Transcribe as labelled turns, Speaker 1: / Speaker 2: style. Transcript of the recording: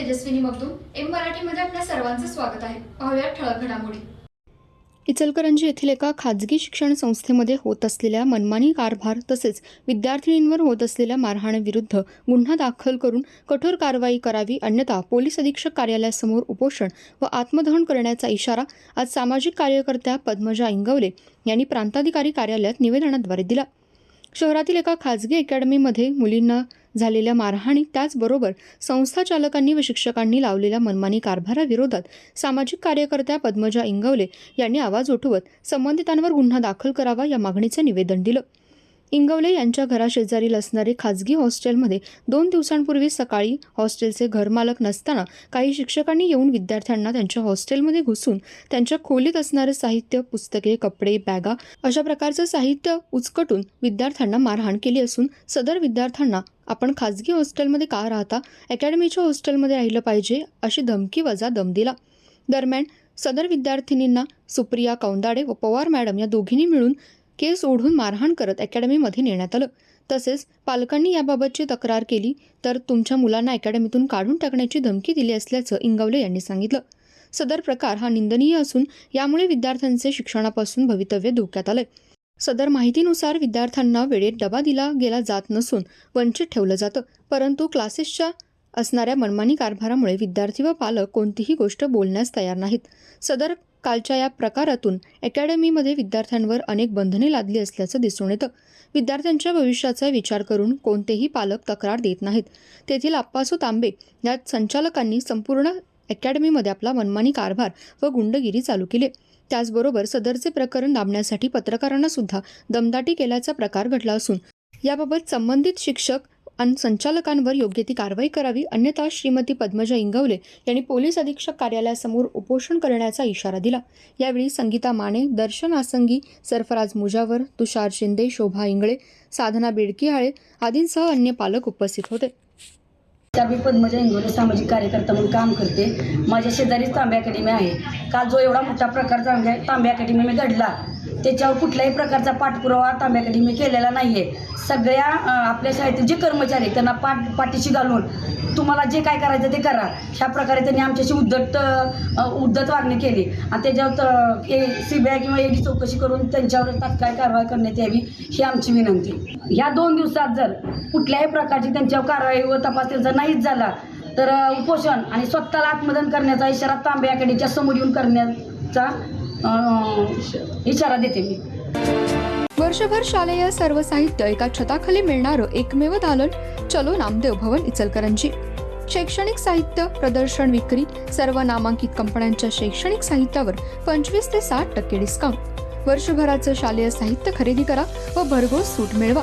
Speaker 1: Tejaswini Magdum M मराठीमध्ये आपल्या सर्वांचं स्वागत आहे. पाहूया ठळक घडामोडी.
Speaker 2: इचलकरंजी येथील एका खाजगी शिक्षण संस्थेमध्ये होत असलेल्या मनमानी कारभार तसेच विद्यार्थिनींवर होत असलेल्या मारहाणीविरुद्ध गुन्हा दाखल करून कठोर कारवाई करावी अन्यथा पोलीस अधीक्षक कार्यालयासमोर उपोषण व आत्मदहन करण्याचा इशारा आज सामाजिक कार्यकर्त्या पद्मजा इंगवले यांनी प्रांताधिकारी कार्यालयात निवेदनाद्वारे दिला. शहरातील एका खाजगी अकॅडमीमध्ये मुलींना झालेल्या मारहाणी त्याचबरोबर संस्था चालकांनी व शिक्षकांनी लावलेल्या मनमानी कारभाराविरोधात सामाजिक कार्यकर्त्या पद्मजा इंगवले यांनी आवाज उठवत संबंधितांवर गुन्हा दाखल करावा या मागणीचं निवेदन दिलं. इंगवले यांच्या घराशेजारील असणारे खाजगी हॉस्टेलमध्ये दोन दिवसांपूर्वी सकाळी हॉस्टेलचे घरमालक नसताना काही शिक्षकांनी येऊन विद्यार्थ्यांना त्यांच्या हॉस्टेलमध्ये घुसून त्यांच्या खोलीत असणारे साहित्य पुस्तके कपडे बॅगा अशा प्रकारचं साहित्य उचकटून विद्यार्थ्यांना मारहाण केली असून सदर विद्यार्थ्यांना आपण खाजगी हॉस्टेलमध्ये का राहता? अकॅडमीच्या हॉस्टेलमध्ये राहिलं पाहिजे? अशी धमकी वजा दम दिला. दरम्यान सदर विद्यार्थिनींना सुप्रिया कौंदाडे व पवार मॅडम या दोघींनी मिळून केस ओढून मारहाण करत अकॅडमीमध्ये नेण्यात आलं. तसेच पालकांनी याबाबतची तक्रार केली तर तुमच्या मुलांना अकॅडमीतून काढून टाकण्याची धमकी दिली असल्याचं इंगवले यांनी सांगितलं. सदर प्रकार हा निंदनीय असून यामुळे विद्यार्थ्यांचे शिक्षणापासून भवितव्य धोक्यात आलंय. सदर माहितीनुसार विद्यार्थ्यांना वेळेत डबा दिला गेला जात नसून वंचित ठेवलं जातं परंतु क्लासेसच्या असणाऱ्या मनमानी कारभारामुळे विद्यार्थी व पालक कोणतीही गोष्ट बोलण्यास तयार नाहीत. सदर कालच्या या प्रकारातून अकॅडमीमध्ये विद्यार्थ्यांवर अनेक बंधने लादली असल्याचं दिसून येतं. विद्यार्थ्यांच्या भविष्याचा विचार करून कोणतेही पालक तक्रार देत नाहीत. तेथील आप्पासू तांबे या संचालकांनी संपूर्ण अकॅडमीमध्ये आपला मनमानी कारभार व गुंडगिरी चालू केली. त्याचबरोबर सदरचे प्रकरण दाबण्यासाठी पत्रकारांना सुद्धा दमदाटी केल्याचा प्रकार घडला असून याबाबत संबंधित शिक्षक आणि संचालकांवर योग्य ती कारवाई करावी अन्यथा श्रीमती पद्मजा इंगवले यांनी पोलीस अधीक्षक कार्यालयासमोर उपोषण करण्याचा इशारा दिला. यावेळी संगीता माने दर्शन आसंगी सरफराज मुजावर तुषार शिंदे शोभा इंगळे साधना बेडकिहाळे आदींसह अन्य पालक उपस्थित होते.
Speaker 3: त्या मी पद्मजा इंगोले सामाजिक कार्यकर्ता म्हणून काम करते. माझ्या शेजारीच तांबे अकॅडमी आहे. काल जो एवढा मोठा प्रकार तांबे तांबे अकॅडमी घडला. त्याच्यावर कुठल्याही प्रकारचा पाठपुरावा तांबे अकॅडमी केलेला नाही आहे सगळ्या आपल्या शाळेतील जे कर्मचारी आहेत, त्यांना पाठ पाठीशी घालून तुम्हाला जे काय करायचं ते करा. ह्या प्रकारे त्यांनी आमच्याशी उद्धट उद्धत उद्धट वागणी केली. आणि त्याच्यावर ए सी बी आय किंवा एडी चौकशी करून त्यांच्यावर तात्काळ कारवाई करण्यात यावी ही आमची विनंती. ह्या दोन दिवसात जर कुठल्याही प्रकारची त्यांच्यावर कारवाई व तपास त्यांचा नाहीच झाला तर उपोषण आणि स्वतःला आत्मदन करण्याचा इशारा तांबे अकॅडमीच्या समोर येऊन करण्याचा इशारा देते मी.
Speaker 2: वर्षभर शालेय सर्व साहित्य एका छताखाली मिळणारं एकमेव दालन चलो नामदेव भवन इचलकरंजी. शैक्षणिक साहित्य प्रदर्शन विक्री सर्व नामांकित कंपन्यांच्या शैक्षणिक साहित्यावर पंचवीस ते साठ टक्के डिस्काउंट वर्षभराचं शालेय साहित्य खरेदी करा व भरघोस सूट मिळवा.